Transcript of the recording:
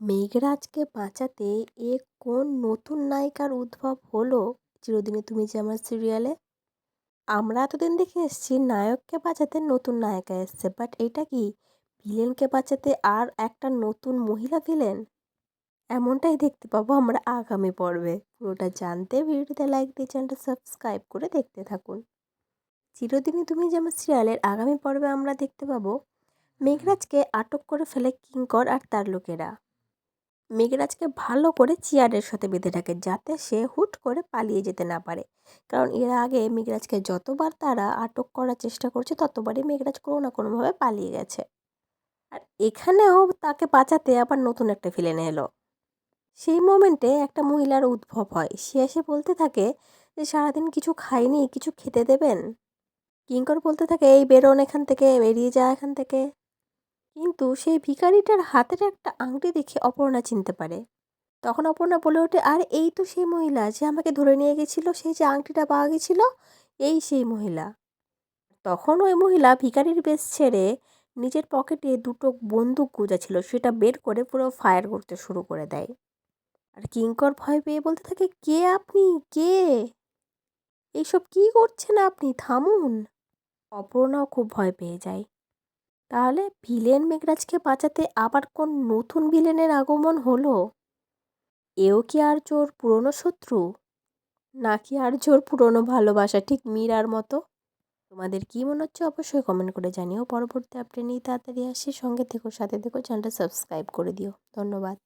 মেঘরাজকে বাঁচাতে এ কোন নতুন নায়িকার উদ্ভব হলো? চিরদিনে তুমি যে আমার সিরিয়ালে আমরা এতদিন দেখে এসেছি নায়ককে বাঁচাতে নতুন নায়িকা এসছে বাট এটা কি ভিলেনকে বাঁচাতে আর একটা নতুন মহিলা ভিলেন এমনটাই দেখতে পাবো আমরা আগামী পর্বে। পুরোটা জানতে ভিডিওতে লাইক দিয়ে চ্যানেলটা সাবস্ক্রাইব করে দেখতে থাকুন। চিরদিনই তুমি যে আমার সিরিয়ালের আগামী পর্বে আমরা দেখতে পাবো, মেঘরাজকে আটক করে ফেলে কিঙ্কর আর তার লোকেরা। মেঘরাজকে ভালো করে চেয়ারের সাথে বেঁধে রাখে যাতে সে হুট করে পালিয়ে যেতে না পারে। কারণ এর আগে মেঘরাজকে যতবার তারা আটক করার চেষ্টা করছে, ততবারই মেঘরাজ কোনো না কোনোভাবে পালিয়ে গেছে। আর এখানেও তাকে বাঁচাতে আবার নতুন একটা ভিলেন এলো। সেই মোমেন্টে একটা মহিলার উদ্ভব হয়। সে এসে বলতে থাকে যে, সারাদিন কিছু খাইনি? কিছু খেতে দেবেন? কিঙ্কর বলতে থাকে, এই বেরোন এখান থেকে, বেরিয়ে যা এখান থেকে। কিন্তু সেই ভিখারিটার হাতের একটা আংটি দেখে অপর্ণা চিনতে পারে। তখন অপর্ণা বলে ওঠে, আর এই তো সেই মহিলা যে আমাকে ধরে নিয়ে গেছিল, সেই যে আংটিটা পাওয়া গেছিল, এই সেই মহিলা। তখন ওই মহিলা ভিখারির বেশ ছেড়ে নিজের পকেটে দুটো বন্দুক গুজা ছিল সেটা বের করে পুরো ফায়ার করতে শুরু করে দেয়। আর কিঙ্কর ভয় পেয়ে বলতে থাকে, কে আপনি? কে? এইসব কি করছেন আপনি? থামুন। অপর্ণাও খুব ভয় পেয়ে যায়। তাহলে ভিলেন মেঘরাজকে বাঁচাতে আবার কোন নতুন ভিলেনের আগমন হলো? এও কি আর জোর পুরনো শত্রু? নাকি আর জোর পুরনো ভালোবাসা ঠিক মীরার মতো? তোমাদের কি মনে হচ্ছে অবশ্যই কমেন্ট করে জানিও। পরবর্তী আপডেট নিয়ে তাড়াতাড়ি আসি। সঙ্গে থেকো, সাথে থেকো চ্যানেলটা সাবস্ক্রাইব করে দিও। ধন্যবাদ।